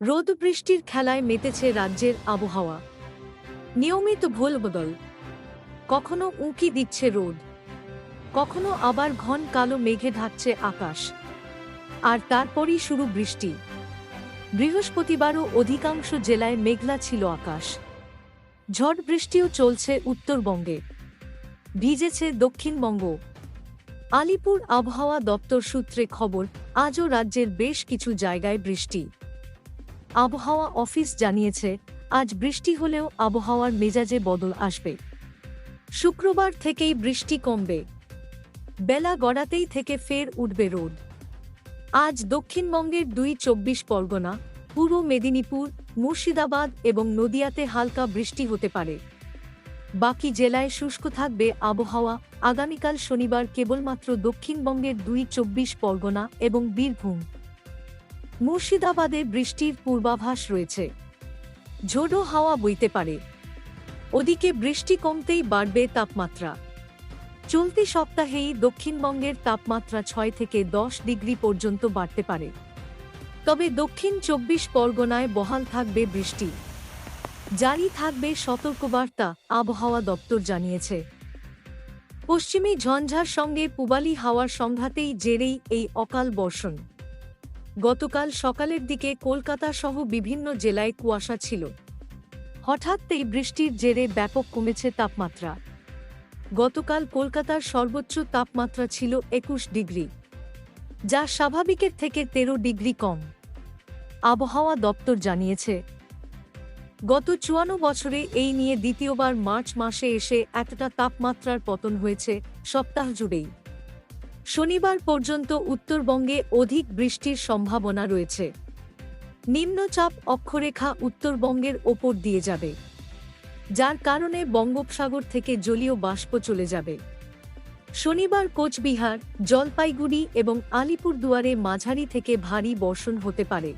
রোদ বৃষ্টির খেলায় মেতেছে রাজ্যের আবহাওয়া। নিয়মিত ভোল বদল কখনো উঁকি দিচ্ছে রোদ। কখনো আবার ঘন কালো মেঘে ঢাকছে আকাশ। আর তারপরই শুরু বৃষ্টি। বৃহস্পতিবারও অধিকাংশ জেলায় মেঘলা ছিল আকাশ। ঝড় বৃষ্টিও চলছে উত্তরবঙ্গে। ভিজেছে দক্ষিণবঙ্গ। আলিপুর আবহাওয়া দপ্তর সূত্রে খবর, আজও রাজ্যের বেশ কিছু জায়গায় বৃষ্টি। আবহাওয়া অফিস জানিয়েছে, আজ বৃষ্টি হলেও আবহাওয়ার মেজাজে বদল আসবে। শুক্রবার থেকেই বৃষ্টি কমবে। বেলা গড়াতেই থেকে ফের উঠবে রোদ। আজ দক্ষিণবঙ্গের দুই চব্বিশ পরগনা, পূর্ব মেদিনীপুর, মুর্শিদাবাদ এবং নদিয়াতে হালকা বৃষ্টি হতে পারে। বাকি জেলায় শুষ্ক থাকবে আবহাওয়া, আগামীকাল শনিবার কেবলমাত্র দক্ষিণবঙ্গের দুই চব্বিশ পরগনা এবং বীরভূম। মুর্শিদাবাদে বৃষ্টির পূর্বাভাস রয়েছে। ঝোড়ো হাওয়া বইতে পারে। ওদিকে বৃষ্টি কমতেই বাড়বে তাপমাত্রা। চলতি সপ্তাহেই দক্ষিণবঙ্গের তাপমাত্রা ছয় থেকে দশ ডিগ্রি পর্যন্ত বাড়তে পারে। তবে দক্ষিণ চব্বিশ পরগনায় বহাল থাকবে বৃষ্টি। জারি থাকবে সতর্কবার্তা, আবহাওয়া দপ্তর জানিয়েছে। পশ্চিমী ঝঞ্ঝার সঙ্গে পুবালি হাওয়ার সংঘাতেই জেরেই এই অকাল বর্ষণ। গতকাল সকালের দিকে কলকাতা সহ বিভিন্ন জেলায় কুয়াশা ছিল। হঠাৎই বৃষ্টির জেরে ব্যাপক কমেছে তাপমাত্রা। গতকাল কলকাতার সর্বোচ্চ তাপমাত্রা ছিল একুশ ডিগ্রি, যা স্বাভাবিকের থেকে তেরো ডিগ্রি কম, আবহাওয়া দপ্তর জানিয়েছে। গত চুয়ান্ন বছরে এই নিয়ে দ্বিতীয়বার মার্চ মাসে এসে এতটা তাপমাত্রার পতন হয়েছে সপ্তাহ জুড়েই। শনিবার পর্যন্ত উত্তরবঙ্গে অধিক বৃষ্টির সম্ভাবনা রয়েছে। নিম্নচাপ অক্ষরেখা উত্তরবঙ্গের ওপর দিয়ে যাবে, যার কারণে বঙ্গোপসাগর থেকে জলীয় বাষ্প চলে যাবে। শনিবার কোচবিহার, জলপাইগুড়ি এবং আলিপুরদুয়ারে মাঝারি থেকে ভারী বর্ষণ হতে পারে।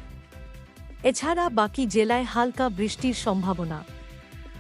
এছাড়া বাকি জেলায় হালকা বৃষ্টির সম্ভাবনা।